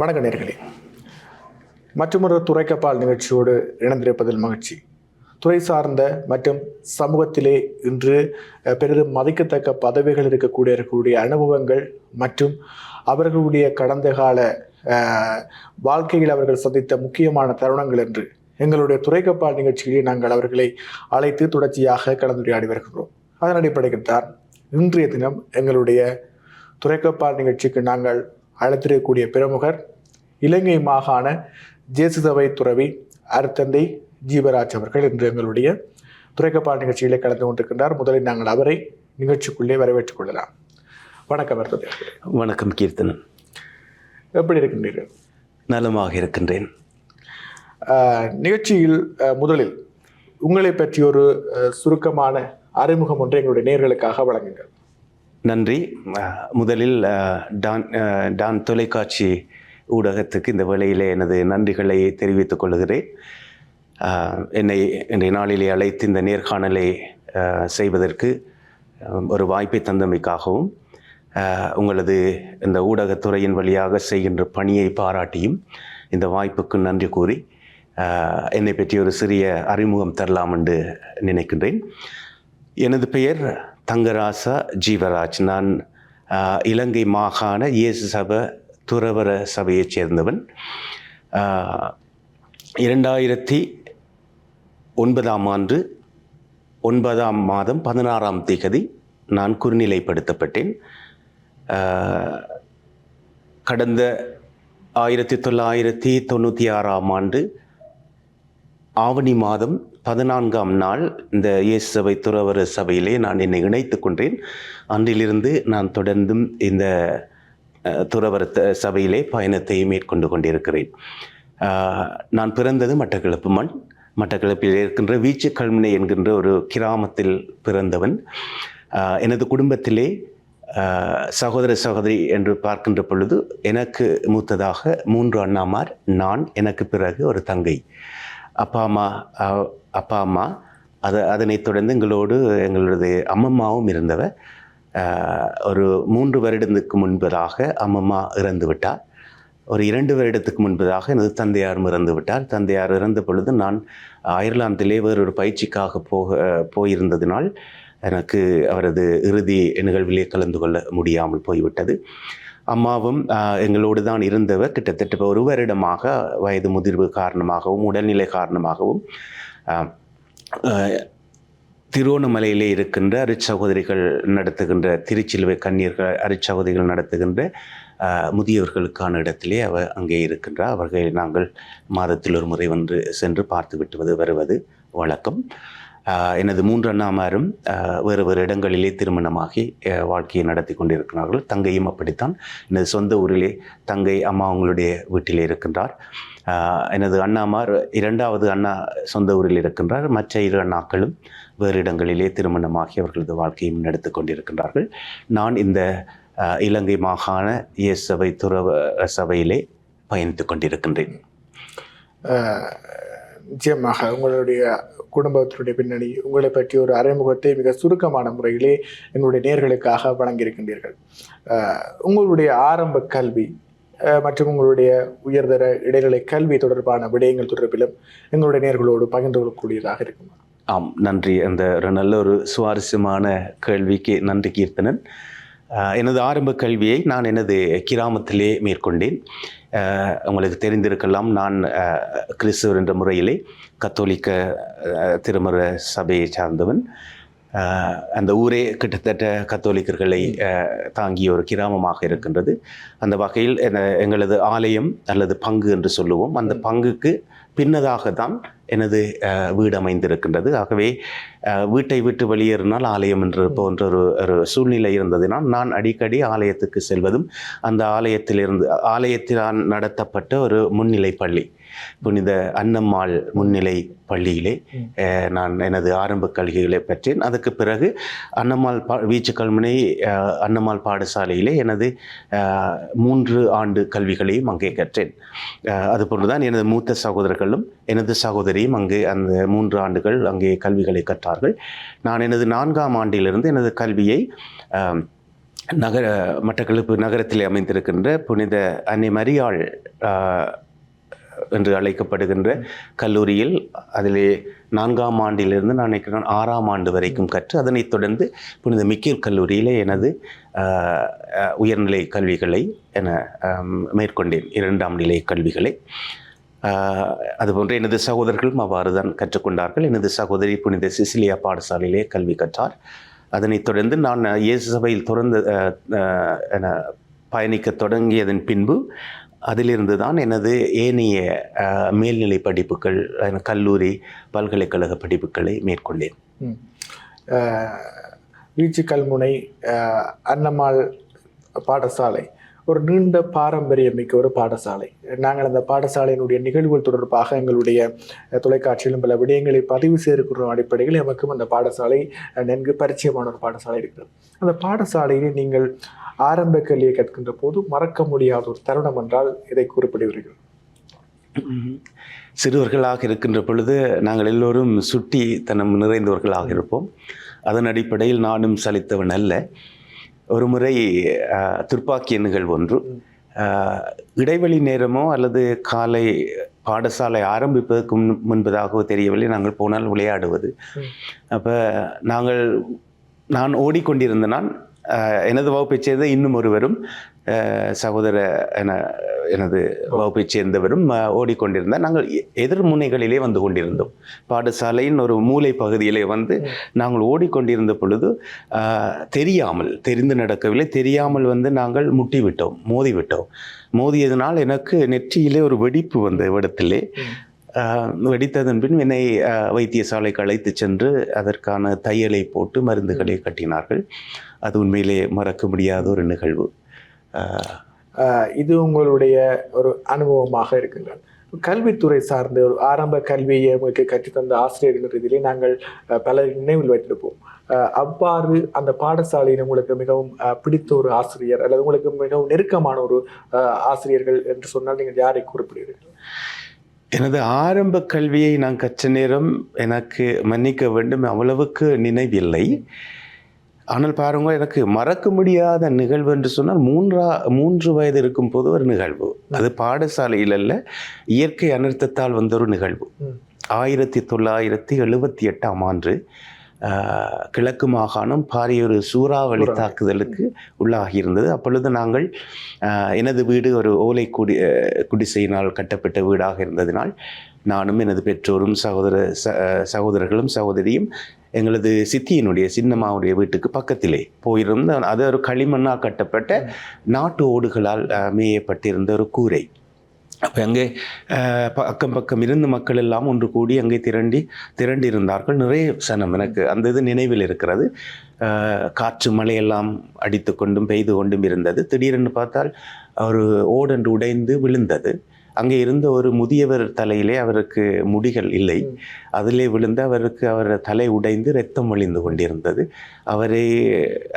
வணக்க நேர்களே. மற்றொரு துறைக்கப்பால் நிகழ்ச்சியோடு இணைந்திருப்பதில் மகிழ்ச்சி. துறை சார்ந்த மற்றும் சமூகத்திலே இன்று பெரிதும் மதிக்கத்தக்க பதவிகள் இருக்கக்கூடிய இருக்கக்கூடிய அனுபவங்கள் மற்றும் அவர்களுடைய கடந்த கால வாழ்க்கையில் அவர்கள் சந்தித்த முக்கியமான தருணங்கள் என்று எங்களுடைய துறைக்கப்பால் நிகழ்ச்சியிலே நாங்கள் அவர்களை அழைத்து தொடர்ச்சியாக கலந்துரையாடி வருகிறோம். அதன் அடிப்படையில் தான் இன்றைய தினம் எங்களுடைய துறைக்கப்பால் நிகழ்ச்சிக்கு நாங்கள் அழைத்திருக்கக்கூடிய பிரமுகர் இலங்கை மாகாண ஜேசு சபை துறவி அருத்தந்தை ஜீவராஜ் அவர்கள் இன்று எங்களுடைய துறைக்கப்பால் நிகழ்ச்சியிலே கலந்து கொண்டிருக்கின்றார். முதலில் நாங்கள் அவரை நிகழ்ச்சிக்குள்ளே வரவேற்றுக் கொள்ளலாம். வணக்கம் அவர்களே. வணக்கம் கீர்த்தனன் எப்படி இருக்கின்றீர்கள்? நலமாக இருக்கின்றேன். நிகழ்ச்சியில் முதலில் உங்களை பற்றி ஒரு சுருக்கமான அறிமுகம் ஒன்றை எங்களுடைய நேர்களுக்காக வழங்குங்கள். நன்றி. முதலில் டான் டான் தொலைக்காட்சி ஊடகத்துக்கு இந்த வேளையிலே எனது நன்றிகளை தெரிவித்துக் கொள்கிறேன். என்னை இன்றைய நாளிலே அழைத்து இந்த நேர்காணலை செய்வதற்கு ஒரு வாய்ப்பை தந்தமைக்காகவும் உங்களது இந்த ஊடகத்துறையின் வழியாக செய்கின்ற பணியை பாராட்டியும் இந்த வாய்ப்புக்கு நன்றி கூறி என்னை பற்றி ஒரு சிறிய அறிமுகம் தரலாம் என்று நினைக்கின்றேன். எனது பெயர் தங்கராசா ஜீவராஜ். நான் இலங்கை மாகாண இயேசு சபை துறவர சபையைச் சேர்ந்தவன். இரண்டாயிரத்தி ஒன்பதாம் ஆண்டு ஒன்பதாம் மாதம் பதினாறாம் தேதி நான் குறுநிலைப்படுத்தப்பட்டேன். கடந்த ஆயிரத்தி தொள்ளாயிரத்தி தொண்ணூற்றி ஆறாம் ஆண்டு ஆவணி மாதம் பதினான்காம் நாள் இந்த இயேசு சபை துறவர சபையிலே நான் என்னை இணைத்து கொண்டேன். அன்றிலிருந்து நான் தொடர்ந்தும் இந்த துறவர சபையிலே பயணத்தை மேற்கொண்டு கொண்டிருக்கிறேன். நான் பிறந்தது மட்டக்களப்பு மண். மட்டக்களப்பில் இருக்கின்ற வீச்சு கல்முனை என்கின்ற ஒரு கிராமத்தில் பிறந்தவன். எனது குடும்பத்திலே சகோதர சகோதரி என்று பார்க்கின்ற பொழுது எனக்கு மூத்ததாக மூன்று அண்ணாமார் நான் எனக்கு பிறகு ஒரு தங்கை. அப்பா அம்மா அப்பா அம்மா அதை அதனைத் தொடர்ந்து எங்களோடு எங்களது அம்மம்மாவும் இருந்தவ ஒரு மூன்று வருடத்துக்கு முன்பதாக அம்மம்மா இறந்து விட்டார். ஒரு இரண்டு வருடத்துக்கு முன்பதாக எனது தந்தையாரும் இறந்து விட்டார். தந்தையார் இறந்த பொழுது நான் அயர்லாந்திலே வேறொரு பயிற்சிக்காக போக போயிருந்ததினால் எனக்கு அவரது இறுதி நிகழ்விலே கலந்து கொள்ள முடியாமல் போய்விட்டது. அம்மாவும் எங்களோடு தான் இருந்தவர். கிட்டத்தட்ட இப்போ ஒரு வருடமாக வயது முதிர்வு காரணமாகவும் உடல்நிலை காரணமாகவும் திருவோணமலையிலே இருக்கின்ற அருட்சகோதரிகள் நடத்துகின்ற திருச்சிலுவை கண்ணீர்கள் அருட்சகோதரிகள் நடத்துகின்ற முதியவர்களுக்கான இடத்திலே அவ அங்கே இருக்கின்றார் அவர்களை நாங்கள் மாதத்தில் ஒரு முறை வந்து சென்று பார்த்து விட்டு வருவது வழக்கம். எனது மூன்று அண்ணாமாரும் வேறு வேறு இடங்களிலே திருமணமாகி வாழ்க்கையை நடத்தி கொண்டிருக்கிறார்கள். தங்கையும் அப்படித்தான். எனது சொந்த ஊரிலே தங்கை அம்மா அவங்களுடைய வீட்டிலே இருக்கின்றார். எனது அண்ணாமார் இரண்டாவது அண்ணா சொந்த ஊரில் இருக்கின்றார். மற்ற இரு அண்ணாக்களும் வேறு இடங்களிலே திருமணமாகி அவர்களது வாழ்க்கையும் நடத்தி கொண்டிருக்கின்றார்கள். நான் இந்த இலங்கை மாகாண இயேசு சபை துறவ சபையிலே பயணித்துக் கொண்டிருக்கின்றேன். நிச்சயமாக உங்களுடைய குடும்பத்தினுடைய பின்னணி உங்களை பற்றி ஒரு அறிமுகத்தை மிக சுருக்கமான முறையிலே எங்களுடைய நேர்களுக்காக வழங்கியிருக்கின்றீர்கள். உங்களுடைய ஆரம்ப கல்வி மற்றும் உங்களுடைய உயர்தர இடைநிலை கல்வி தொடர்பான விடயங்கள் தொடர்பிலும் எங்களுடைய நேர்களோடு பகிர்ந்து கொள்ளக்கூடியதாக இருக்குமா. ஆம் நன்றி. அந்த ஒரு நல்ல ஒரு சுவாரஸ்யமான கேள்விக்கு நன்றி கீர்த்தனன். எனது ஆரம்ப கல்வியை நான் எனது கிராமத்திலே மேற்கொண்டேன். உங்களுக்கு தெரிந்திருக்கலாம். நான் கிறிஸ்துவர் என்ற முறையிலே கத்தோலிக்க ஆஹ், திருமற சபையை சார்ந்தவன். அந்த ஊரே கிட்டத்தட்ட கத்தோலிக்கர்களை தாங்கிய ஒரு கிராமமாக இருக்கின்றது. அந்த வகையில் எங்களது ஆலயம் அல்லது பங்கு என்று சொல்லுவோம். அந்த பங்குக்கு பின்னதாக தான் எனது வீடு அமைந்திருக்கின்றது. ஆகவே வீட்டை விட்டு வெளியேறினால் ஆலயம் என்று போன்ற ஒரு ஒரு சூழ்நிலை இருந்ததினால் நான் அடிக்கடி ஆலயத்துக்கு செல்வதும் அந்த ஆலயத்திலிருந்து ஆலயத்தினால் நடத்தப்பட்ட ஒரு முன்னிலை பள்ளி. புனித அன்னம்மாள் முன்னிலை பள்ளியிலே நான் எனது ஆரம்ப கல்விகளை பெற்றேன். அதுக்கு பிறகு அன்னம்மாள் பா வீச்சு கல்முனை அன்னம்மாள் பாடசாலையிலே எனது மூன்று ஆண்டு கல்விகளையும் அங்கே கற்றேன். அஹ், அதுபோன்றுதான் எனது மூத்த சகோதரர்களும் எனது சகோதரியும் அங்கு அந்த மூன்று ஆண்டுகள் அங்கே கல்விகளை கற்றார்கள். நான் எனது நான்காம் ஆண்டிலிருந்து எனது கல்வியை நகர மட்டக்களப்பு நகரத்தில் அமைந்திருக்கின்ற புனித அன்னை மரியாள் என்று அழைக்கப்படுகின்ற கல்லூரியில் அதிலே நான்காம் ஆண்டிலிருந்து நான் நினைக்கிறேன் ஆறாம் ஆண்டு வரைக்கும் கற்று அதனைத் தொடர்ந்து புனித மிக்கீர் கல்லூரியிலே எனது உயர்நிலை கல்விகளை என மேற்கொண்டேன். இரண்டாம் நிலை கல்விகளை. அதுபோன்று எனது சகோதரர்களும் அவ்வாறு தான் கற்றுக்கொண்டார்கள். எனது சகோதரி புனித சிசிலியா பாடசாலையிலே கல்வி கற்றார். அதனைத் தொடர்ந்து நான் இயேசு சபையில் தொடர்ந்து என பயணிக்க தொடங்கியதன் பின்பு அதிலிருந்து தான் எனது ஏனைய மேல்நிலை படிப்புகள் கல்லூரி பல்கலைக்கழக படிப்புகளை மேற்கொண்டேன். வீச்சு கல்முனை அன்னம்மாள் பாடசாலை ஒரு நீண்ட பாரம்பரியமிக்க ஒரு பாடசாலை. நாங்கள் அந்த பாடசாலையினுடைய நிகழ்வுகள் தொடர்பாக எங்களுடைய தொலைக்காட்சியிலும் பல விடயங்களை பதிவு செய்திருக்கிற அடிப்படையில் எமக்கும் அந்த பாடசாலை நன்கு பரிச்சயமான ஒரு பாடசாலை இருக்கிறது. அந்த பாடசாலையிலே நீங்கள் ஆரம்ப கல்வியை கற்கின்ற போது மறக்க முடியாத ஒரு தருணம் என்றால் இதை குறிப்பிடுவீர்கள் சிறுவர்களாக இருக்கின்ற பொழுது நாங்கள் எல்லோரும் சுட்டி தனம் நிறைந்தவர்களாக இருப்போம். அதன் அடிப்படையில் நானும் சலித்தவன் அல்ல. ஒரு முறை ஆஹ், துர்ப்பாக்கிய நிகழ்வு ஒன்று. இடைவெளி நேரமோ அல்லது காலை பாடசாலை ஆரம்பிப்பதற்கு முன் முன்பதாகவோ தெரியவில்லை. நாங்கள் போனால் விளையாடுவது. அப்போ நாங்கள் நான் ஓடிக்கொண்டிருந்த நான் எனது வகுப்பைச் சேர்ந்த இன்னும் ஒருவரும் சகோதர என எனது வகுப்பைச் சேர்ந்தவரும் ஓடிக்கொண்டிருந்தார். நாங்கள் எ- எதிர் முனைகளிலே வந்து கொண்டிருந்தோம். பாடசாலையின் ஒரு மூலை பகுதியிலே வந்து நாங்கள் ஓடிக்கொண்டிருந்த பொழுது தெரியாமல் தெரிந்து நடக்கவில்லை. தெரியாமல் வந்து நாங்கள் முட்டி விட்டோம் மோதியதனால் எனக்கு நெற்றியிலே ஒரு வெடிப்பு வந்த இடத்திலே வெடித்ததன் பின் என்னை வைத்தியசாலைக்கு அழைத்து சென்று அதற்கான தையலை போட்டு மருந்துகளை கட்டினார்கள். அது உண்மையிலே மறக்க முடியாத ஒரு நிகழ்வு. இது உங்களுடைய ஒரு அனுபவமாக இருக்கின்றது கல்வித்துறை சார்ந்த ஒரு ஆரம்ப கல்வியை உங்களுக்கு கற்றுத்தந்த ஆசிரியர்கள் ரீதியிலே நாங்கள் பல நினைவில் வைத்திருப்போம். அவ்வாறு அந்த பாடசாலையில் உங்களுக்கு மிகவும் பிடித்த ஒரு ஆசிரியர் அல்லது உங்களுக்கு மிகவும் நெருக்கமான ஒரு ஆசிரியர்கள் என்று சொன்னால் நீங்கள் யாரை குறிப்பிடுவீர்கள் எனது ஆரம்ப கல்வியை நான் கற்ற நேரம் எனக்கு மன்னிக்க வேண்டும் அவ்வளவுக்கு நினைவில்லை. ஆனால் பாருங்க எனக்கு மறக்க முடியாத நிகழ்வு என்று சொன்னால் மூன்றா மூன்று வயது இருக்கும் போது ஒரு நிகழ்வு. அது பாடசாலையில் அல்ல இயற்கை அனர்த்தத்தால் வந்த ஒரு நிகழ்வு. ஆயிரத்தி தொள்ளாயிரத்தி எழுபத்தி எட்டாம் ஆண்டு கிழக்கு மாகாணம் பாரிய ஒரு சூறாவளி. தாக்குதலுக்கு உள்ளாகி இருந்தது அப்பொழுது நாங்கள் எனது வீடு ஒரு ஓலை குடி குடிசையினால் கட்டப்பட்ட வீடாக இருந்ததினால் நானும் எனது பெற்றோரும் சகோதர ச- சகோதரர்களும் சகோதரியும் எங்களது சித்தியினுடைய சின்னம்மாவுடைய வீட்டுக்கு பக்கத்திலே போயிருந்த அது ஒரு களிமண்ணால் கட்டப்பட்ட நாட்டு ஓடுகளால் மேயப்பட்டிருந்த ஒரு கூரை. அப்போ அங்கே அக்கம் பக்கம் இருந்து மக்கள் எல்லாம் ஒன்று கூடி அங்கே திரண்டி திரண்டி இருந்தார்கள் நிறைய சனம் எனக்கு அந்த இது நினைவில் இருக்கிறது. காற்று மழையெல்லாம் அடித்து கொண்டும் பெய்து கொண்டும் இருந்தது. திடீரென்று பார்த்தால் ஒரு ஓடன்று உடைந்து விழுந்தது. அங்கே இருந்த ஒரு முதியவர் தலையிலே அவருக்கு முடிகள் இல்லை. அதிலே விழுந்து அவருக்கு அவர் தலை உடைந்து இரத்தம் வழிந்து கொண்டிருந்தது. அவரை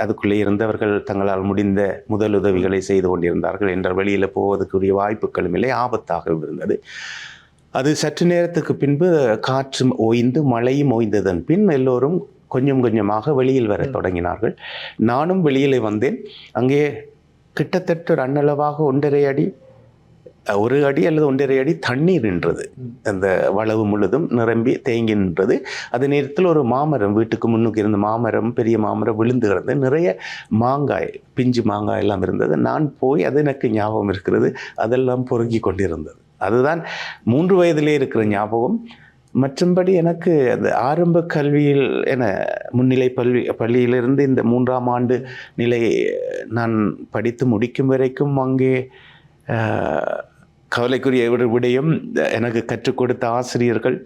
அதுக்குள்ளே இருந்தவர்கள் தங்களால் முடிந்த முதலுதவிகளை செய்து கொண்டிருந்தார்கள் என்றால் வெளியில் போவதற்குரிய வாய்ப்புகளும் இல்லை ஆபத்தாக இருந்தது. அது சற்று நேரத்துக்கு பின்பு காற்று ஓய்ந்து மழையும் ஓய்ந்ததன் பின் எல்லோரும் கொஞ்சம் கொஞ்சமாக வெளியில் வர தொடங்கினார்கள். நானும் வெளியிலே வந்தேன். அங்கே கிட்டத்தட்ட ஒரு அண்ணளவாக ஒன்றரை அடி ஒரு அடி அல்லது ஒன்றரை அடி தண்ணீர் நின்றது. அந்த வளவு முழுதும் நிரம்பி தேங்கி நின்றது. அதே நேரத்தில் ஒரு மாமரம் வீட்டுக்கு முன்னுக்கு இருந்த மாமரம் பெரிய மாமரம் விழுந்து கிடந்து நிறைய மாங்காய் பிஞ்சு மாங்காய் எல்லாம் இருந்தது. நான் போய் அது எனக்கு ஞாபகம் இருக்கிறது. அதெல்லாம் பொறுக்கி கொண்டிருந்தது. அதுதான் மூன்று வயதிலே இருக்கிற ஞாபகம். மற்றும்படி எனக்கு அந்த ஆரம்ப கல்வியில் என முன்னிலை பள்ளி பள்ளியிலிருந்து இந்த மூன்றாம் ஆண்டு நிலை நான் படித்து முடிக்கும் வரைக்கும் அங்கே கவலைக்குரிய ஒரு விடயம் எனக்கு கற்றுக் கொடுத்த ஆசிரியர்கள்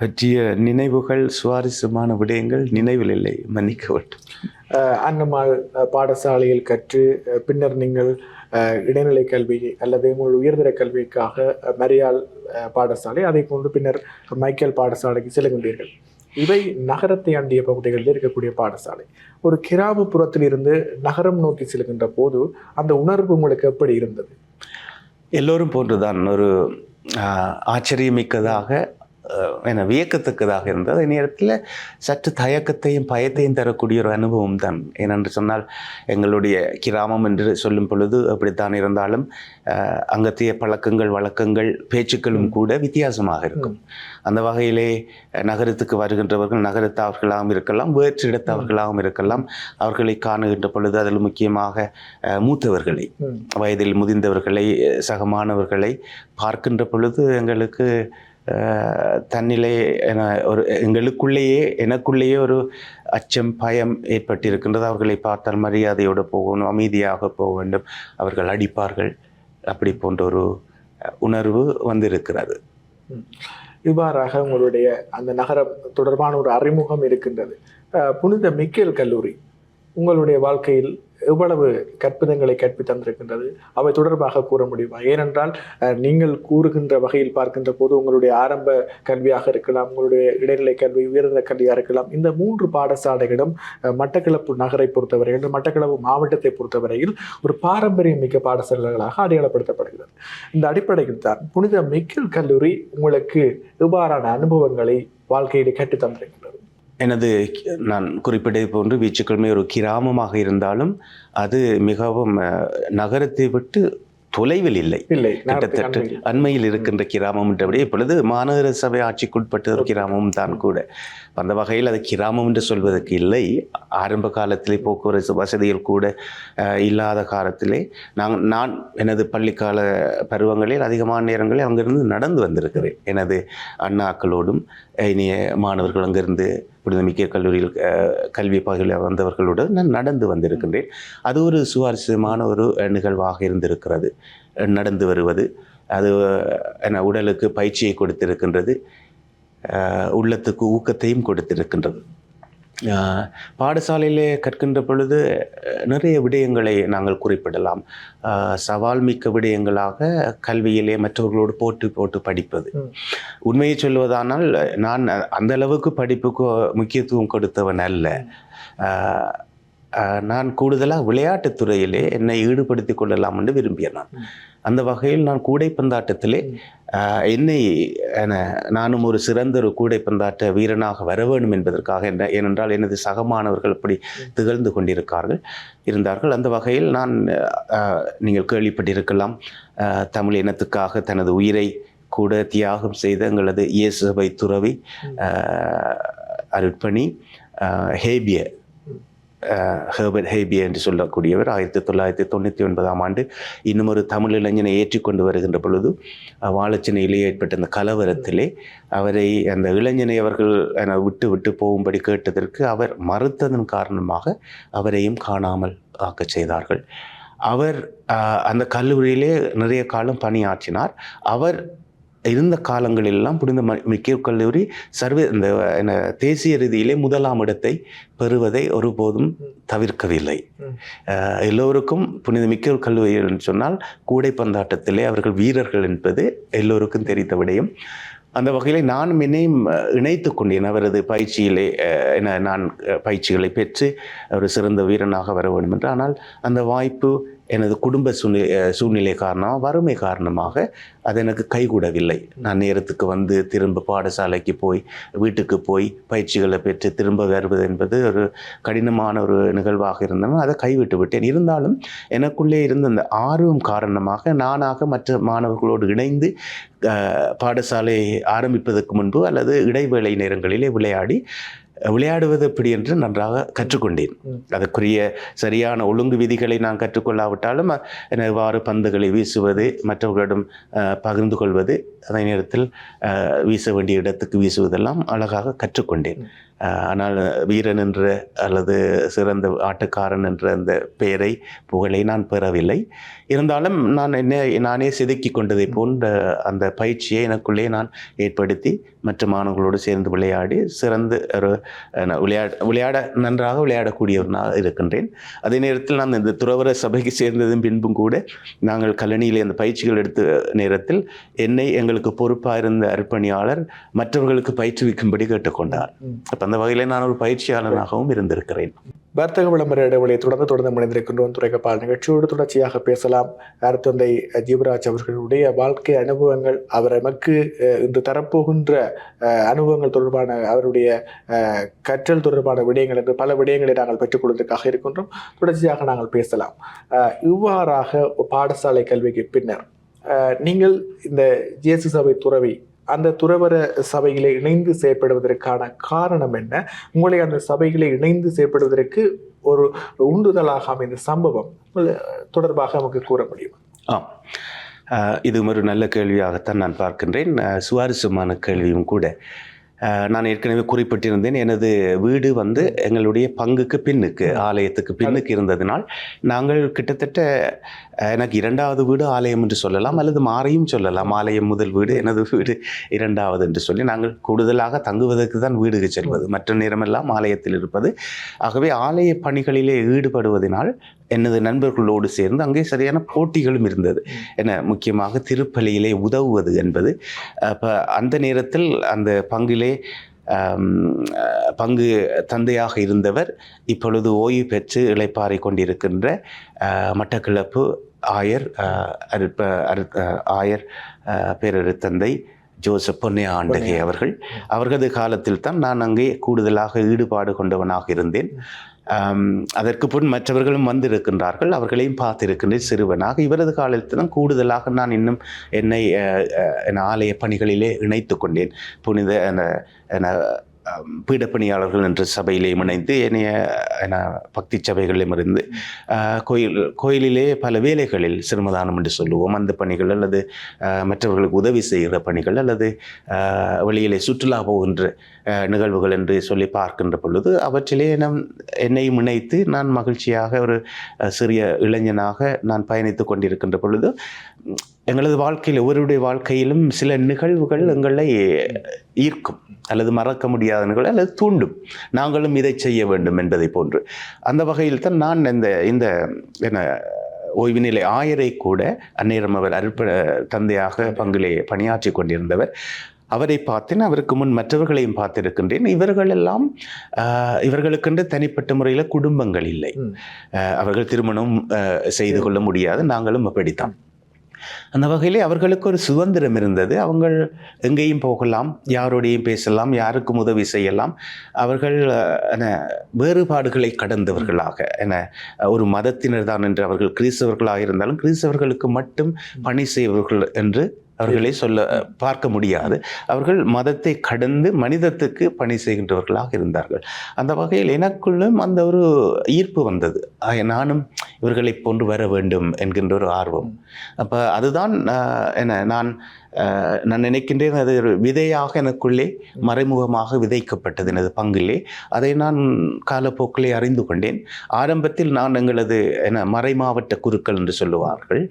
பற்றிய நினைவுகள் சுவாரஸ்யமான விடயங்கள் நினைவில் இல்லை மன்னிக்க வேண்டும். அன்னம்மாள் பாடசாலையில் கற்று பின்னர் நீங்கள் இடைநிலை கல்வி அல்லது உங்கள் உயர்தர கல்விக்காக மரியால் மரியாள் பாடசாலை அதை போன்று பின்னர் மைக்கேல் பாடசாலைக்கு செல்கின்றீர்கள் இவை நகரத்தை அண்டிய பகுதிகளில் இருக்கக்கூடிய பாடசாலை. ஒரு கிராமப்புறத்தில் இருந்து நகரம் நோக்கி செல்கின்ற போது அந்த உணர்வு உங்களுக்கு எப்படி இருந்தது? எல்லோரும் போன்றுதான். ஒரு ஆச்சரியமிக்கதாக என வியக்கத்தக்கதாக இருந்தது. அதே நேரத்தில் சற்று தயக்கத்தையும் பயத்தையும் தரக்கூடிய ஒரு அனுபவம் தான். ஏனென்று சொன்னால் எங்களுடைய கிராமம் என்று சொல்லும் பொழுது அப்படித்தான் இருந்தாலும் அங்கத்திய பழக்கங்கள் வழக்கங்கள் பேச்சுக்களும் கூட வித்தியாசமாக இருக்கும். அந்த வகையிலே நகரத்துக்கு வருகின்றவர்கள் நகரத்தவர்களாகவும் இருக்கலாம் வேற்று இடத்தவர்களாகவும் இருக்கலாம். அவர்களை காணுகின்ற பொழுது அதில் முக்கியமாக மூத்தவர்களை. வயதில் முதிர்ந்தவர்களை அஹ், சக மாணவர்களை பார்க்கின்ற பொழுது எங்களுக்கு தன்னிலே என ஒரு எங்களுக்குள்ளேயே எனக்குள்ளேயே ஒரு அச்சம் பயம் ஏற்பட்டிருக்கின்றது. அவர்களை பார்த்தால் மரியாதையோடு போகணும் அமைதியாக போக வேண்டும். அவர்கள் அடிப்பார்கள். அப்படி போன்ற ஒரு உணர்வு வந்திருக்கிறது. இவ்வாறாக உங்களுடைய அந்த நகரம் தொடர்பான ஒரு அறிமுகம் இருக்கின்றது. புனித மிக்கேல் கல்லூரி உங்களுடைய வாழ்க்கையில் எவ்வளவு கற்பிதங்களை கற்பி தந்திருக்கின்றது அவை தொடர்பாக கூற முடியுமா? ஏனென்றால் நீங்கள் கூறுகின்ற வகையில் பார்க்கின்ற போது உங்களுடைய ஆரம்ப கல்வியாக இருக்கலாம் உங்களுடைய இடைநிலை கல்வி உயர்ந்த கல்வியாக இருக்கலாம் இந்த மூன்று பாடசாலைகளும் மட்டக்களப்பு நகரை பொறுத்தவரையில் மட்டக்களப்பு மாவட்டத்தை பொறுத்தவரையில் ஒரு பாரம்பரியம் மிக்க பாடசாலைகளாக அடையாளப்படுத்தப்படுகிறது. இந்த அடிப்படையில் தான் புனித மிக்கல் கல்லூரி உங்களுக்கு இவ்வாறான அனுபவங்களை வாழ்க்கையிலே கற்றுத் தந்திருக்கின்றது? எனது நான் குறிப்பிட்டது போன்று வீச்சுக்கிழமை ஒரு கிராமமாக இருந்தாலும் அது மிகவும் நகரத்தை விட்டு தொலைவில் இல்லை. கிட்டத்தட்ட அண்மையில். இருக்கின்ற கிராமம் என்றபடி இப்பொழுது மாநகர சபை ஆட்சிக்குட்பட்ட ஒரு கிராமம் தான் கூட. அந்த வகையில் அது கிராமம் என்று சொல்வதற்கு இல்லை. ஆரம்ப காலத்திலே போக்குவரத்து வசதிகள் கூட இல்லாத காலத்திலே நான் நான் எனது பள்ளிக்கால பருவங்களில் அதிகமான நேரங்களில் அங்கிருந்து நடந்து வந்திருக்கிறேன். எனது அண்ணாக்களோடும் இனிய மாணவர்கள் அங்கிருந்து புனிதமிக்க கல்லூரியில் கல்வி பகுதியில் வந்தவர்களுடன் நான் நடந்து வந்திருக்கின்றேன். அது ஒரு சுவாரஸ்யமான ஒரு நிகழ்வாக இருந்திருக்கிறது. நடந்து வருவது. அது என என்ன உடலுக்கு பயிற்சியை கொடுத்திருக்கின்றது. உள்ளத்துக்கு ஊக்கத்தையும் கொடுத்திருக்கின்றது. பாடசாலையிலே கற்கின்ற பொழுது நிறைய விடயங்களை நாங்கள் குறிப்பிடலாம். சவால் மிக்க விடயங்களாக கல்வியிலே மற்றவர்களோடு போட்டு போட்டு படிப்பது. உண்மையை சொல்வதானால் நான் அந்த அளவுக்கு படிப்புக்கு முக்கியத்துவம் கொடுத்தவன் அல்ல. நான் கூடுதலாக விளையாட்டுத் துறையிலே என்னை ஈடுபடுத்திக் கொள்ளலாம் என்று விரும்பியேன் நான். அந்த வகையில் நான் கூடைப்பந்தாட்டத்திலே என்னை என நானும் ஒரு சிறந்த ஒரு கூடைப்பந்தாட்ட வீரனாக வர வேண்டும் என்பதற்காக என்ன ஏனென்றால் எனது சகமானவர்கள் அப்படி திகழ்ந்து கொண்டிருக்கார்கள் இருந்தார்கள். அந்த வகையில் நான் நீங்கள் கேள்விப்பட்டிருக்கலாம் தமிழ் இனத்துக்காக தனது உயிரை கூட தியாகம் செய்த எங்களது இயேசுவை துறவி அருட்பணி அஹ், ஹேபிய அஹ், ஹேர்பர்ட் ஹேபி என்று சொல்லக்கூடியவர். ஆயிரத்தி தொள்ளாயிரத்தி தொண்ணூற்றி ஒன்பதாம் ஆண்டு இன்னும் ஒரு தமிழ் இளைஞனை ஏற்றிக்கொண்டு வருகின்ற பொழுது வாழச்சினையிலே ஏற்பட்ட அந்த கலவரத்திலே அவரை அந்த இளைஞனை அவர்கள் என விட்டு விட்டு போகும்படி கேட்டதற்கு அவர் மறுத்ததன் காரணமாக அவரையும் காணாமல் ஆக்கச் செய்தார்கள். அவர் அந்த கல்லூரியிலே நிறைய காலம் பணியாற்றினார். அவர் இருந்த காலங்களெல்லாம் புனித ம- மிக்கேல் கல்லூரி சர்வ இந்த என்ன, தேசிய ரீதியிலே முதலாம் இடத்தை பெறுவதை ஒருபோதும் தவிர்க்கவில்லை. எல்லோருக்கும் புனித மிக்கேல் கல்லூரி என்று சொன்னால் கூடைப்பந்தாட்டத்திலே அவர்கள் வீரர்கள் என்பது எல்லோருக்கும் தெரிந்த விடயம். அந்த வகையில் நானும் என்னையும் அஹ், இணைத்துக் கொண்டேன் அவரது பயிற்சியிலே நான் பயிற்சிகளை பெற்று ஒரு சிறந்த வீரனாக வர வேண்டும் என்று. ஆனால் அந்த வாய்ப்பு எனது குடும்ப சூழ்நிலை சூழ்நிலை காரணமாக வறுமை காரணமாக அது எனக்கு கைகூடவில்லை. நான் நேரத்துக்கு வந்து திரும்ப பாடசாலைக்கு போய் வீட்டுக்கு போய் பயிற்சிகளை பெற்று திரும்ப வருவது என்பது ஒரு கடினமான ஒரு நிகழ்வாக இருந்தாலும் அதை கைவிட்டு விட்டேன். இருந்தாலும் எனக்குள்ளே இருந்த அந்த ஆர்வம் காரணமாக நானாக மற்ற மாணவர்களோடு இணைந்து பாடசாலை ஆரம்பிப்பதற்கு முன்பு அல்லது இடைவேளை நேரங்களிலே விளையாடி விளையாடுவது எப்படி என்று நன்றாக கற்றுக்கொண்டேன். அதற்குரிய சரியான ஒழுங்கு விதிகளை நான் கற்றுக்கொள்ளாவிட்டாலும் எவ்வாறு பந்துகளை வீசுவது மற்றவர்களிடம் பகிர்ந்து கொள்வது அதே நேரத்தில் வீச வேண்டிய இடத்துக்கு வீசுவதெல்லாம் அழகாக கற்றுக்கொண்டேன். ஆனால் வீரன் என்ற அல்லது சிறந்த ஆட்டக்காரன் என்ற அந்த பெயரை புகழை நான் பெறவில்லை. இருந்தாலும் நான் என்ன நானே செதுக்கி கொண்டதை போன்ற அந்த பயிற்சியை எனக்குள்ளே நான் ஏற்படுத்தி மற்ற மாணவர்களோடு சேர்ந்து விளையாடி சிறந்த ஒரு விளையாட விளையாட நன்றாக விளையாடக்கூடியவனாக இருக்கின்றேன். அதே நேரத்தில் நான் இந்த துறவர சபைக்கு சேர்ந்ததும் பின்பும் கூட நாங்கள் கல்லணியிலே அந்த பயிற்சிகள் எடுத்த நேரத்தில் என்னை எங்களுக்கு பொறுப்பாக இருந்த அர்ப்பணியாளர் மற்றவர்களுக்கு பயிற்றுவிக்கும்படி கேட்டுக்கொண்டார். அப்போ அந்த வகையில் நான் ஒரு பயிற்சியாளனாகவும் இருந்திருக்கிறேன். வர்த்தக விளம்பர இடைவெளியை தொடர்ந்து தொடர்ந்து மணிந்திருக்கின்றோம் துறைக்கப்பால் நிகழ்ச்சியோடு தொடர்ச்சியாக பேசலாம். அருத்தந்தை ஜீவராஜ் அவர்களுடைய வாழ்க்கை அனுபவங்கள் அவர் மக்கு இன்று தரப்போகின்ற அனுபவங்கள் தொடர்பான அவருடைய கற்றல் தொடர்பான விடயங்கள் என்று பல விடயங்களை நாங்கள் பெற்றுக் கொள்வதற்காக இருக்கின்றோம். தொடர்ச்சியாக நாங்கள் பேசலாம். இவ்வாறாக பாடசாலை கல்விக்கு பின்னர் நீங்கள் இந்த ஜேசு சபை துறவி அந்த துறவர சபையிலே இணைந்து செயற்படுவதற்கான காரணம் என்ன? உங்களை அந்த சபைகளை இணைந்து செயற்படுவதற்கு ஒரு உந்துதலாக அமைந்த சம்பவம் தொடர்பாக நமக்கு கூற முடியும்? ஆம். இது ஒரு நல்ல கேள்வியாகத்தான் நான் பார்க்கின்றேன். சுவாரஸ்யமான கேள்வியும் கூட. நான் ஏற்கனவே குறிப்பிட்டிருந்தேன் எனது வீடு வந்து எங்களுடைய பங்குக்கு பின்னுக்கு ஆலயத்துக்கு பின்னுக்கு இருந்ததினால் நாங்கள் கிட்டத்தட்ட எனக்கு இரண்டாவது வீடு ஆலயம் என்று சொல்லலாம் அல்லது மாறையும் சொல்லலாம். ஆலயம் முதல் வீடு எனது வீடு இரண்டாவது என்று சொல்லி நாங்கள் கூடுதலாக தங்குவதற்கு தான் வீடுக்கு செல்வது. மற்ற நேரமெல்லாம் ஆலயத்தில் இருப்பது. ஆகவே ஆலய பணிகளிலே ஈடுபடுவதனால் எனது நண்பர்களோடு சேர்ந்து அங்கே சரியான போட்டிகளும் இருந்தது. என முக்கியமாக திருப்பலியிலே உதவுவது என்பது. அப்போ அந்த நேரத்தில் அந்த பங்கிலே பங்கு தந்தையாக இருந்தவர் இப்பொழுது ஓய்வு பெற்று இளைப்பாறை கொண்டிருக்கின்ற அஹ், மட்டக்களப்பு ஆயர் அஹ், அருட்ப அரு ஆயர் அஹ், பேரருத்தந்தை ஜோசப் பொன்னையா ஆண்டகை. அவர்கள். அவர்களது காலத்தில் தான் நான் அங்கே கூடுதலாக ஈடுபாடு கொண்டவனாக இருந்தேன். அதற்கு பின் மற்றவர்களும் வந்திருக்கின்றார்கள். அவர்களையும் பார்த்திருக்கின்றேன் சிறுவனாக. இவரது காலத்திலும் கூடுதலாக நான் இன்னும் என்னை என் ஆலய பணிகளிலே இணைத்து கொண்டேன். புனித என, பீடப்பணியாளர்கள் என்ற சபையிலேயும் இணைந்து என்னைய என பக்தி சபைகளிலும் இருந்து கோயில் கோயிலிலே பல வேலைகளில் சிறுமதானம் என்று சொல்லுவோம். அந்த பணிகள் அல்லது மற்றவர்களுக்கு உதவி செய்கிற பணிகள் அல்லது வெளியிலே சுற்றுலா போகின்ற நிகழ்வுகள் என்று சொல்லி பார்க்கின்ற பொழுது அவற்றிலே நம் என்னையும் இணைத்து நான் மகிழ்ச்சியாக ஒரு சிறிய இளைஞனாக நான் பயணித்து கொண்டிருக்கின்ற பொழுது எங்களது வாழ்க்கையில் ஒவ்வொருடைய வாழ்க்கையிலும் சில நிகழ்வுகள் எங்களை ஈர்க்கும் அல்லது மறக்க முடியாத நிகழ்வு அல்லது தூண்டும். நாங்களும் இதை செய்ய வேண்டும் என்பதை போன்று. அந்த வகையில் தான் நான் இந்த இந்த என்ன ஓய்வு நிலை ஆயரை கூட அந்நேரம் அவர் அருப்ப தந்தையாக பங்கிலே பணியாற்றி கொண்டிருந்தவர். அவரை பார்த்தேன் அவருக்கு முன் மற்றவர்களையும் பார்த்திருக்கின்றேன். இவர்கள் எல்லாம் ஆஹ், இவர்களுக்கென்று தனிப்பட்ட முறையில் குடும்பங்கள் இல்லை. அவர்கள் திருமணம் செய்து கொள்ள முடியாது. நாங்களும் அப்படித்தான். அந்த வகையிலே அவர்களுக்கு ஒரு சுதந்திரம் இருந்தது. அவங்க எங்கேயும் போகலாம் யாரோடையும் பேசலாம் யாருக்கும் உதவி செய்யலாம். அவர்கள் என்ன வேறுபாடுகளை கடந்தவர்களாக என ஒரு மதத்தினர் தான் என்று அவர்கள் கிறிஸ்தவர்களாக இருந்தாலும் கிறிஸ்தவர்களுக்கு மட்டும் பணி செய்வர்கள் என்று அவர்களை சொல்ல பார்க்க முடியாது. அவர்கள் மதத்தை கடந்து மனிதத்துக்கு பணி செய்கின்றவர்களாக இருந்தார்கள். அந்த வகையில் எனக்குள்ளும் அந்த ஒரு ஈர்ப்பு வந்தது. நானும் இவர்களைப் போன்று வர வேண்டும் என்கின்ற ஒரு ஆர்வம். அப்போ அதுதான் என்ன நான் நான் நினைக்கின்றேன் அது ஒரு விதையாக எனக்குள்ளே மறைமுகமாக விதைக்கப்பட்டது எனது பங்கிலே. அதை நான் காலப்போக்கிலே அறிந்து கொண்டேன். ஆரம்பத்தில் நான் எங்களது என்ன மறைமாவட்ட குருக்கள் என்று சொல்லுவார்கள்.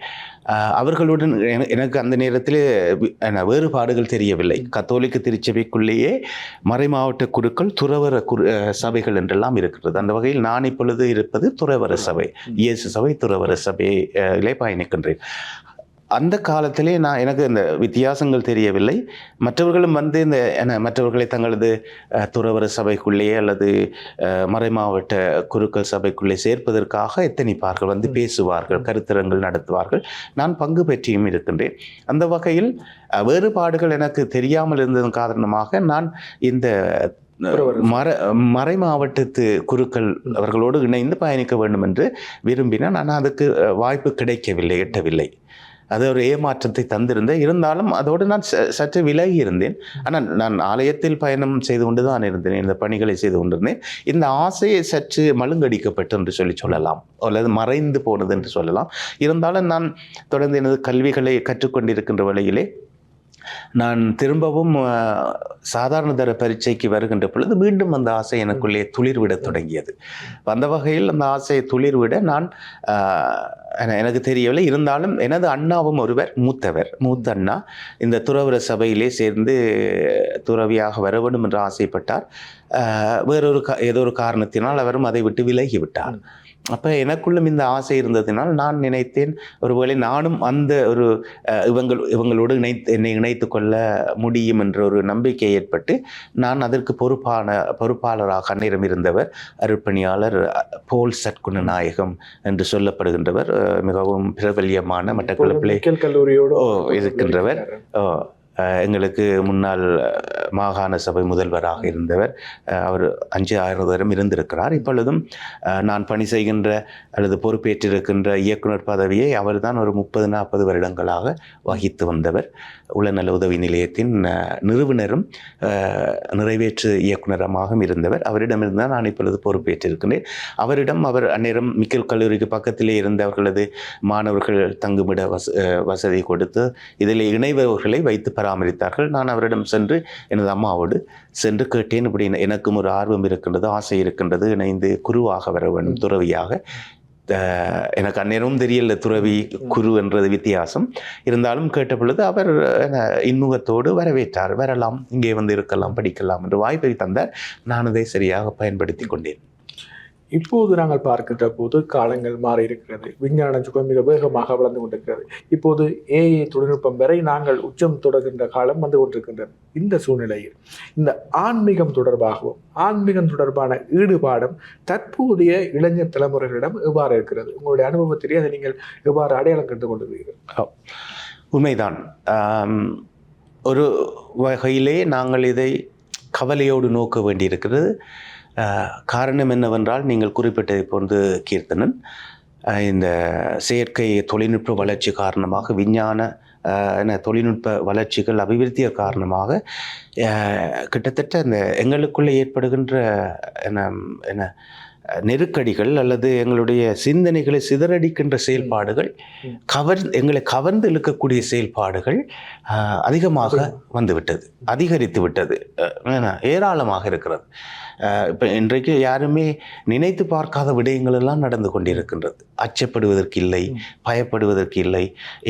அவர்களுடன் என- எனக்கு அந்த நேரத்தில் வேறுபாடுகள் தெரியவில்லை. கத்தோலிக்க திருச்சபைக்குள்ளேயே மறைமாவட்ட குருக்கள் துறவர குரு சபைகள் என்றெல்லாம் இருக்கிறது. அந்த வகையில் நான் இப்பொழுது இருப்பது துறவர சபை. இயேசு சபை துறவர சபையிலே பயணிக்கின்றேன் அந்த காலத்திலே நான் எனக்கு இந்த வித்தியாசங்கள் தெரியவில்லை. மற்றவர்களும் வந்து இந்த என்ன மற்றவர்களை தங்களது துறவர சபைக்குள்ளேயே அல்லது மறைமாவட்ட குருக்கள் சபைக்குள்ளே சேர்ப்பதற்காக எத்தனிப்பார்கள்? வந்து பேசுவார்கள் கருத்தரங்கள் நடத்துவார்கள். நான் பங்கு பெற்றியும் இருக்கின்றேன். அந்த வகையில் வேறுபாடுகள் எனக்கு தெரியாமல் இருந்ததன் காரணமாக நான் இந்த மற மறை மாவட்டத்து குருக்கள் அவர்களோடு இணைந்து பயணிக்க வேண்டும் என்று விரும்பினேன். ஆனால் அதுக்கு வாய்ப்பு கிடைக்கவில்லை எட்டவில்லை. அது ஒரு ஏமாற்றத்தை தந்திருந்தேன் இருந்தாலும் அதோடு நான் ச- சற்று விலகி இருந்தேன். ஆனால் நான் ஆலயத்தில் பயணம் செய்து கொண்டு தான் இருந்தேன். இந்த பணிகளை செய்து கொண்டிருந்தேன். இந்த ஆசையை சற்று மழுங்கடிக்கப்பட்டு என்று சொல்லி சொல்லலாம். அல்லது மறைந்து போனது என்று சொல்லலாம். இருந்தாலும் நான் தொடர்ந்து எனது கல்விகளை கற்றுக்கொண்டிருக்கின்ற வழியிலே நான் திரும்பவும் சாதாரண தர பரீட்சைக்கு வருகின்ற பொழுது மீண்டும் அந்த ஆசை எனக்குள்ளே துளிர்விடத் தொடங்கியது. அந்த வகையில் அந்த ஆசையை துளிர்விட நான் எனக்கு தெரியவில்லை. இருந்தாலும் எனது அண்ணாவும் ஒருவர் மூத்தவர் மூத்த அண்ணா இந்த துறவர சபையிலே சேர்ந்து துறவியாக வர வேண்டும் என்று ஆசைப்பட்டார். வேறொரு கா ஏதோ ஒரு காரணத்தினால் அவரும் அதை விட்டு விலகி விட்டார் அப்போ எனக்குள்ளும் இந்த ஆசை இருந்ததினால் நான் நினைத்தேன் ஒருவேளை நானும் அந்த ஒரு இவங்கள் இவங்களோடு இணைத்து என்னை இணைத்து கொள்ள முடியும் என்ற ஒரு நம்பிக்கை ஏற்பட்டு நான் அதற்கு பொறுப்பான பொறுப்பாளராக அந்நேரம் இருந்தவர் அருட்பணியாளர் அஹ், போல் சட்குண நாயகம் என்று சொல்லப்படுகின்றவர் மிகவும் பிரபல்யமான மட்டக்களப்பிலே மெடிக்கல் கல்லூரியோடு இருக்கின்றவர். எங்களுக்கு முன்னாள் மாகாண சபை முதல்வராக இருந்தவர். அவர் அஞ்சு ஆயிரம் தரம் இருந்திருக்கிறார். இப்பொழுதும் நான் பணி செய்கின்ற அல்லது பொறுப்பேற்றிருக்கின்ற இயக்குனர் பதவியை அவர்தான் ஒரு முப்பது நாற்பது வருடங்களாக வகித்து வந்தவர். உளநல உதவி நிலையத்தின் நிறுவனரும் நிறைவேற்று இயக்குனரமாகவும் இருந்தவர். அவரிடமிருந்து தான் நான் இப்பொழுது பொறுப்பேற்றிருக்கின்றேன். அவரிடம் அவர் அந்நேரம் மிக்கல் கல்லூரிக்கு பக்கத்திலே இருந்தவர்களது மாணவர்கள் தங்குமிட வச வசதி கொடுத்து இதில் இணைபவர்களை வைத்து பராமரித்தார்கள். நான் அவரிடம் சென்று எனது அம்மாவோடு சென்று கேட்டேன். இப்படி எனக்கும் ஒரு ஆர்வம் இருக்கின்றது ஆசை இருக்கின்றது. இணைந்து குருவாக வர வேண்டும் துறவியாக. எனக்கு அந்நேரமும் தெரியல துறவி குரு என்றது வித்தியாசம். இருந்தாலும் கேட்ட பொழுது அவர் இன்முகத்தோடு வரவேற்றார். வரலாம் இங்கே வந்து இருக்கலாம் படிக்கலாம் என்று வாய்ப்பை தந்தார். நான் அதை சரியாக பயன்படுத்தி கொண்டேன். இப்போது நாங்கள் பார்க்கின்ற போது காலங்கள் மாறி இருக்கிறது. விஞ்ஞான சுகம் மிக வேகமாக வளர்ந்து கொண்டிருக்கிறது. இப்போது ஏஐ தொழில்நுட்பம் வரை நாங்கள் உச்சம் தொடர்கின்ற காலம் வந்து கொண்டிருக்கின்றது. இந்த சூழ்நிலையில் இந்த ஆன்மீகம் தொடர்பாகவும் ஆன்மீகம் தொடர்பான ஈடுபாடும் தற்போதைய இளைஞர் தலைமுறைகளிடம் எவ்வாறு இருக்கிறது? உங்களுடைய அனுபவத்திலே அதை நீங்கள் எவ்வாறு அடையாளம் கண்டு கொண்டிருக்கிறீர்கள் உண்மைதான். ஒரு வகையிலே நாங்கள் இதை கவலையோடு நோக்க வேண்டியிருக்கிறது. காரணம் என்னவென்றால் நீங்கள் குறிப்பிட்டதை போன்று கீர்த்தனன் இந்த செயற்கை தொழில்நுட்ப வளர்ச்சி காரணமாக விஞ்ஞான என்ன தொழில்நுட்ப வளர்ச்சிகள் அபிவிருத்திய காரணமாக கிட்டத்தட்ட இந்த எங்களுக்குள்ளே ஏற்படுகின்ற என்ன என்ன நெருக்கடிகள் அல்லது எங்களுடைய சிந்தனைகளை சிதறடிக்கின்ற செயல்பாடுகள். கவர் எங்களை கவர்ந்து இழுக்கக்கூடிய செயல்பாடுகள் அதிகமாக வந்துவிட்டது அதிகரித்து விட்டது ஏராளமாக இருக்கிறது இப்போ இன்றைக்கு யாருமே நினைத்து பார்க்காத விடயங்கள் எல்லாம் நடந்து கொண்டிருக்கின்றது. அச்சப்படுவதற்கு இல்லை. பயப்படுவதற்கு இல்லை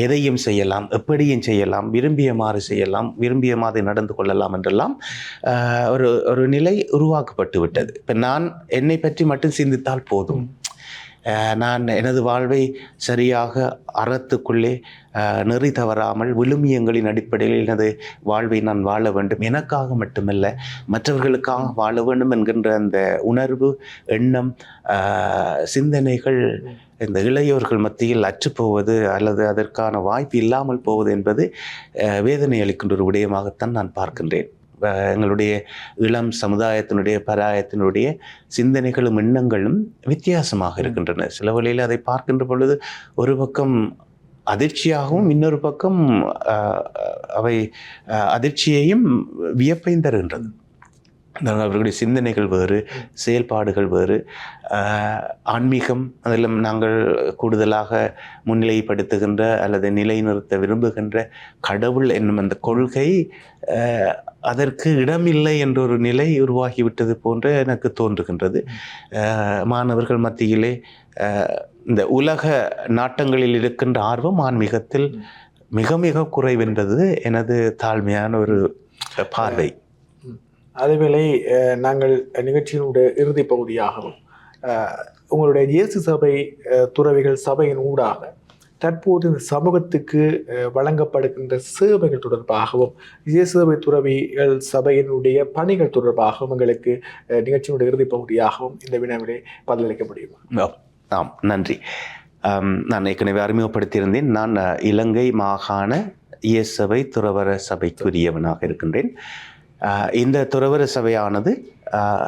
எதையும் செய்யலாம் எப்படியும் செய்யலாம் விரும்பிய மாறு செய்யலாம் விரும்பிய மாதிரி நடந்து கொள்ளலாம் என்றெல்லாம் ஒரு ஒரு நிலை உருவாக்கப்பட்டு விட்டது இப்போ நான் என்னை பற்றி மட்டும் சிந்தித்தால் போதும். நான் எனது வாழ்வை சரியாக அறத்துக்குள்ளே நெறி தவறாமல் விழுமியங்களின் அடிப்படையில் எனது வாழ்வை நான் வாழ வேண்டும். எனக்காக மட்டுமல்ல மற்றவர்களுக்காக வாழ வேண்டும் என்கின்ற அந்த உணர்வு எண்ணம் சிந்தனைகள் இந்த இளையோர்கள் மத்தியில் அற்றுப்போவது அல்லது அதற்கான வாய்ப்பு இல்லாமல் போவது என்பது வேதனை அளிக்கின்ற ஒரு விடயமாகத்தான் நான் பார்க்கின்றேன். எங்களுடைய இளம் சமுதாயத்தினுடைய பராயத்தினுடைய சிந்தனைகளும் எண்ணங்களும் வித்தியாசமாக இருக்கின்றன. சில வழியில் அதை பார்க்கின்ற பொழுது ஒரு பக்கம் அதிர்ச்சியாகவும் இன்னொரு பக்கம் அவை அதிர்ச்சியையும் வியப்பையும் தருகின்றது. அவர்களுடைய சிந்தனைகள் வேறு செயல்பாடுகள் வேறு ஆன்மீகம் அதில் நாங்கள் கூடுதலாக முன்னிலைப்படுத்துகின்ற அல்லது நிலைநிறுத்த விரும்புகின்ற கடவுள் என்னும் அந்த கொள்கை அதற்கு இடமில்லை என்ற ஒரு நிலை உருவாகிவிட்டது போன்று எனக்கு தோன்றுகின்றது. மாணவர்கள் மத்தியிலே இந்த உலக நாட்டங்களில் இருக்கின்ற ஆர்வம் ஆன்மீகத்தில் மிக மிக குறைவென்றது எனது தாழ்மையான ஒரு பார்வை. அதேவேளை நாங்கள் நிகழ்ச்சியினுடைய இறுதி பகுதியாகவும் உங்களுடைய இயேசு சபை துறவிகள் சபையின் ஊடாக தற்போது இந்த சமூகத்துக்கு வழங்கப்படுகின்ற சேவைகள் தொடர்பாகவும் இயேசுவை துறவிகள் சபையினுடைய பணிகள் தொடர்பாகவும் எங்களுக்கு நிகழ்ச்சியினுடைய இறுதி பகுதியாகவும் இந்த வினாவிலே பதிலளிக்க முடியுமா? ஆம், நன்றி. நான் ஏற்கனவே அறிமுகப்படுத்தியிருந்தேன். நான் இலங்கை மாகாண இயேசபை துறவர சபைக்குரியவனாக இருக்கின்றேன். இந்த துறவர சபையானது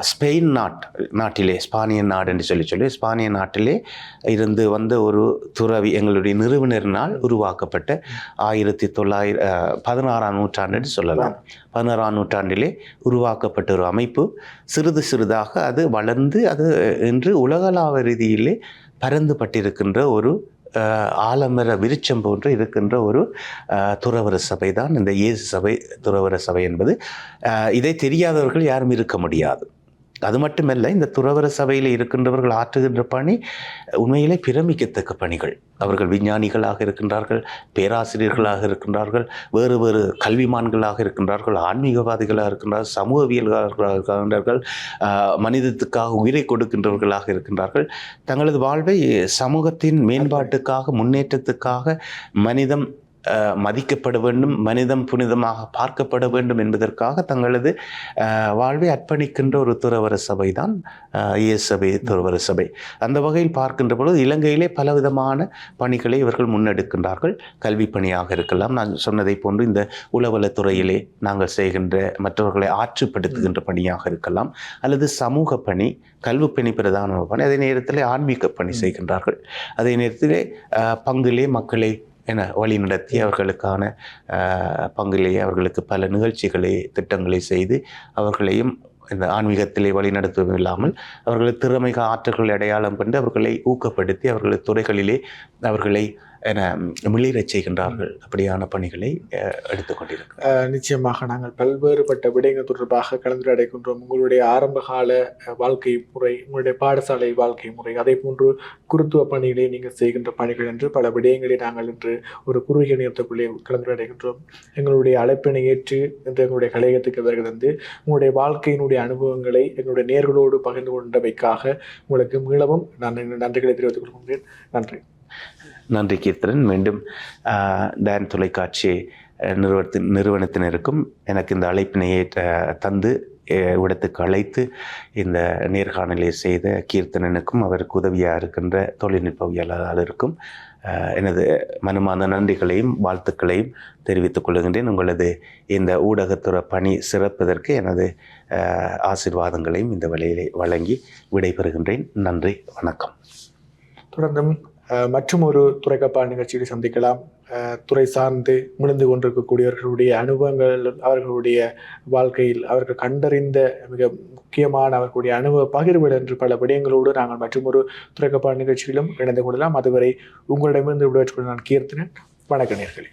ஸ்பெயின் நாட் நாட்டிலே ஸ்பானிய நாடு என்று சொல்லி சொல்லி ஸ்பானிய நாட்டிலே இருந்து வந்த ஒரு துறவி எங்களுடைய நிறுவனரினால் உருவாக்கப்பட்ட ஆயிரத்தி தொள்ளாயிர பதினாறாம் நூற்றாண்டு என்று சொல்லலாம். பதினாறாம் நூற்றாண்டிலே உருவாக்கப்பட்ட ஒரு அமைப்பு. சிறிது சிறிதாக அது வளர்ந்து அது இன்று உலகளாவ ரீதியிலே பரந்துபட்டிருக்கின்ற ஒரு ஆலமர விருச்சம் போன்று இருக்கின்ற ஒரு துறவர சபை தான் இந்த இயேசு சபை துறவர சபை என்பது. இதை தெரியாதவர்கள் யாரும் இருக்க முடியாது. அது மட்டுமல்ல இந்த துறவர சபையில் இருக்கின்றவர்கள் ஆற்றுகின்ற பணி உண்மையிலே பிரமிக்கத்தக்க பணிகள். அவர்கள் விஞ்ஞானிகளாக இருக்கின்றார்கள் பேராசிரியர்களாக இருக்கின்றார்கள் வேறு வேறு கல்விமான்களாக இருக்கின்றார்கள் ஆன்மீகவாதிகளாக இருக்கின்றார்கள் சமூகவியல்களாக இருக்கின்றார்கள் மனிதத்துக்காக உயிரை கொடுக்கின்றவர்களாக இருக்கின்றார்கள். தங்களது வாழ்வை சமூகத்தின் மேம்பாட்டுக்காக முன்னேற்றத்துக்காக மனிதம் மதிக்கப்பட வேண்டும் மனிதம் புனிதமாக பார்க்கப்பட வேண்டும் என்பதற்காக தங்களது வாழ்வை அர்ப்பணிக்கின்ற ஒரு துறவர சபை தான் இயேசு சபை துறவர சபை. அந்த வகையில் பார்க்கின்ற பொழுது இலங்கையிலே பலவிதமான பணிகளை இவர்கள் முன்னெடுக்கின்றார்கள். கல்வி பணியாக இருக்கலாம். நான் சொன்னதை போன்று இந்த உளவலத்துறையிலே நாங்கள் செய்கின்ற மற்றவர்களை ஆற்றுப்படுத்துகின்ற பணியாக இருக்கலாம். அல்லது சமூக பணி கல்வி பணி பிரதான பணி. அதே நேரத்தில் ஆன்மீக பணி செய்கின்றார்கள். அதே நேரத்திலே பங்கிலே மக்களை என வழி நடத்தி அவர்களுக்கான ஆஹ், பங்கிலே அவர்களுக்கு பல நிகழ்ச்சிகளை திட்டங்களை செய்து அவர்களையும் இந்த ஆன்மீகத்திலே வழிநடத்துவதும் இல்லாமல் அவர்களது திறமைக ஆற்றல்களை அடையாளம் கண்டு அவர்களை ஊக்கப்படுத்தி அவர்களது துறைகளிலே அவர்களை என மிளிரச் செய்கின்றார்கள். அப்படியான பணிகளை எடுத்துக்கொண்டிருக்கிறோம் நிச்சயமாக நாங்கள் பல்வேறுபட்ட விடயங்கள் தொடர்பாக கலந்துரையாடுகின்றோம் உங்களுடைய ஆரம்பகால வாழ்க்கை முறை உங்களுடைய பாடசாலை வாழ்க்கை முறை அதே போன்று குருத்துவ பணிகளை நீங்கள் செய்கின்ற பணிகள் என்று பல விடயங்களை நாங்கள் இன்று ஒரு குறுகிய நேரத்துக்குள்ளே கலந்துரையாடுகின்றோம் எங்களுடைய அழைப்பினை ஏற்று இன்று எங்களுடைய கலையகத்துக்கு வருகை தந்து உங்களுடைய வாழ்க்கையினுடைய அனுபவங்களை எங்களுடைய நேர்களோடு பகிர்ந்து கொண்டவைக்காக உங்களுக்கு மீளவும் நான் நன்றிகளை தெரிவித்துக் கொள்கின்றேன். நன்றி. நன்றி கீர்த்தனன். மீண்டும் டேன் தொலைக்காட்சி நிறுவனத்தின் நிறுவனத்தினருக்கும் எனக்கு இந்த அழைப்பினை தந்து இடத்துக்கு அழைத்து இந்த நேர்காணலை செய்த கீர்த்தனனுக்கும் அவருக்கு உதவியாக இருக்கின்ற தொழில்நுட்பவியலாளருக்கும் எனது மனமார்ந்த நன்றிகளையும் வாழ்த்துக்களையும் தெரிவித்துக் கொள்கின்றேன். உங்களது இந்த ஊடகத்துறை பணி சிறப்பதற்கு எனது ஆசிர்வாதங்களையும் ஆசீர்வாதங்களையும் இந்த வழியிலே வழங்கி விடைபெறுகின்றேன். நன்றி வணக்கம். தொடர்ந்தும் மற்றும் ஒரு துறைக்கப்பால் நிகழ்ச்சியில் சந்திக்கலாம். துறை சார்ந்து முழுந்து கொண்டிருக்கக்கூடியவர்களுடைய அனுபவங்கள் அவர்களுடைய வாழ்க்கையில் அவர்கள் கண்டறிந்த மிக முக்கியமான அவர்களுடைய அனுபவ பகிர்வுகள் என்று பல விடயங்களோடு நாங்கள் மற்றும் ஒரு துறைக்கப்பால் நிகழ்ச்சியிலும் இணைந்து கொள்ளலாம். அதுவரை உங்களிடமிருந்து விடுவதற்கு நான் கீர்த்தினேன். வணக்க நேர்களே.